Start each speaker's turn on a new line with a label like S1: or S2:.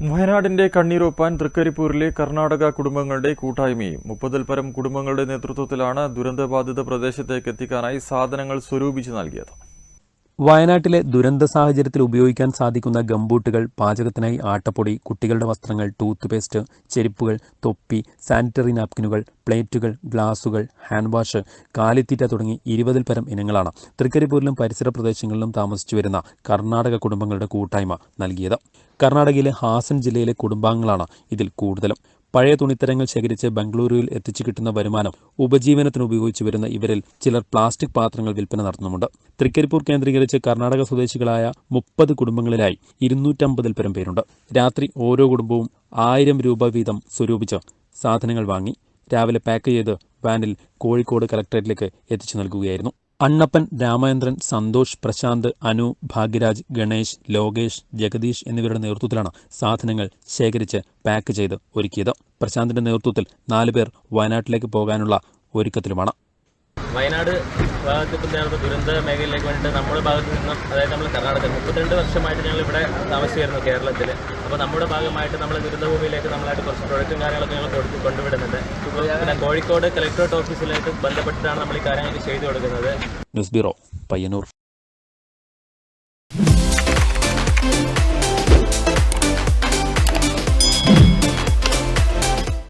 S1: വയനാടിന്റെ കണ്ണീരൊപ്പാൻ തൃക്കരിപ്പൂരിലെ കർണാടക കുടുംബങ്ങളുടെ കൂട്ടായ്മയും മുപ്പതിൽ പരം കുടുംബങ്ങളുടെ നേതൃത്വത്തിലാണ് ദുരന്തബാധിത പ്രദേശത്തേക്ക് എത്തിക്കാനായി സാധനങ്ങൾ സ്വരൂപിച്ച് നൽകിയത്.
S2: വയനാട്ടിലെ ദുരന്ത സാഹചര്യത്തിൽ ഉപയോഗിക്കാൻ സാധിക്കുന്ന ഗംബൂട്ടുകൾ പാചകത്തിനായി ആട്ടപ്പൊടി കുട്ടികളുടെ വസ്ത്രങ്ങൾ ടൂത്ത് പേസ്റ്റ് ചെരുപ്പുകൾ തൊപ്പി സാനിറ്ററി നാപ്കിനുകൾ പ്ലേറ്റുകൾ ഗ്ലാസുകൾ ഹാൻഡ് വാഷ് കാലിത്തീറ്റ തുടങ്ങി ഇരുപതിൽ പരം ഇനങ്ങളാണ് തൃക്കരിപ്പൂരിലും പരിസര പ്രദേശങ്ങളിലും താമസിച്ചു വരുന്ന കർണാടക കുടുംബങ്ങളുടെ കൂട്ടായ്മ നൽകിയത്. കർണാടകയിലെ ഹാസൻ ജില്ലയിലെ കുടുംബാംഗങ്ങളാണ് ഇതിൽ കൂടുതലും. പഴയ തുണിത്തരങ്ങൾ ശേഖരിച്ച് ബംഗളൂരുവിൽ എത്തിച്ചു കിട്ടുന്ന വരുമാനം ഉപജീവനത്തിന് ഉപയോഗിച്ചു വരുന്ന ഇവരിൽ ചിലർ പ്ലാസ്റ്റിക് പാത്രങ്ങൾ വിൽപ്പന നടത്തുന്നുണ്ട് തൃക്കരിപ്പൂർ കേന്ദ്രീകരിച്ച് കർണാടക സ്വദേശികളായ മുപ്പത് കുടുംബങ്ങളിലായി ഇരുന്നൂറ്റമ്പതിൽ പരം പേരുണ്ട്. രാത്രി ഓരോ കുടുംബവും ആയിരം രൂപ വീതം സ്വരൂപിച്ച് സാധനങ്ങൾ വാങ്ങി രാവിലെ പാക്ക് ചെയ്ത് വാനിൽ കോഴിക്കോട് കലക്ടറേറ്റിലേക്ക് എത്തിച്ചു നൽകുകയായിരുന്നു. അണ്ണപ്പൻ രാമചന്ദ്രൻ സന്തോഷ് പ്രശാന്ത് അനു ഭാഗ്യരാജ് ഗണേഷ് ലോകേഷ് ജഗദീഷ് എന്നിവരുടെ നേതൃത്വത്തിലാണ് സാധനങ്ങൾ ശേഖരിച്ച് പാക്ക് ചെയ്ത് ഒരുക്കിയത്. പ്രശാന്തിന്റെ നേതൃത്വത്തിൽ നാലുപേർ വയനാട്ടിലേക്ക് പോകാനുള്ള ഒരുക്കത്തിലുമാണ്.
S3: വയനാട് ഭാഗത്ത് ഇപ്പം നേരത്തെ ദുരന്ത മേഖലയിലേക്ക് വേണ്ടിയിട്ട് നമ്മുടെ ഭാഗത്ത് നിന്നും അതായത് നമ്മൾ കർണാടക മുപ്പത്തിരണ്ട് വർഷമായിട്ട് ഞങ്ങൾ ഇവിടെ താമസിച്ചിരുന്നു കേരളത്തിൽ. അപ്പോൾ നമ്മുടെ ഭാഗമായിട്ട് നമ്മൾ ദുരന്തഭൂമിയിലേക്ക് നമ്മളായിട്ട് കുറച്ച് പ്രൊഡക്റ്റും കാര്യങ്ങളൊക്കെ ഞങ്ങൾ കൊടുത്ത് കൊണ്ടുവിടുന്നുണ്ട്. ഇപ്പോൾ പിന്നെ കോഴിക്കോട് കളക്ടറേറ്റ് ഓഫീസിലേക്ക് ബന്ധപ്പെട്ടിട്ടാണ് നമ്മൾ ഈ കാര്യങ്ങളൊക്കെ ചെയ്തു കൊടുക്കുന്നത്.
S2: News bureau Payyanur.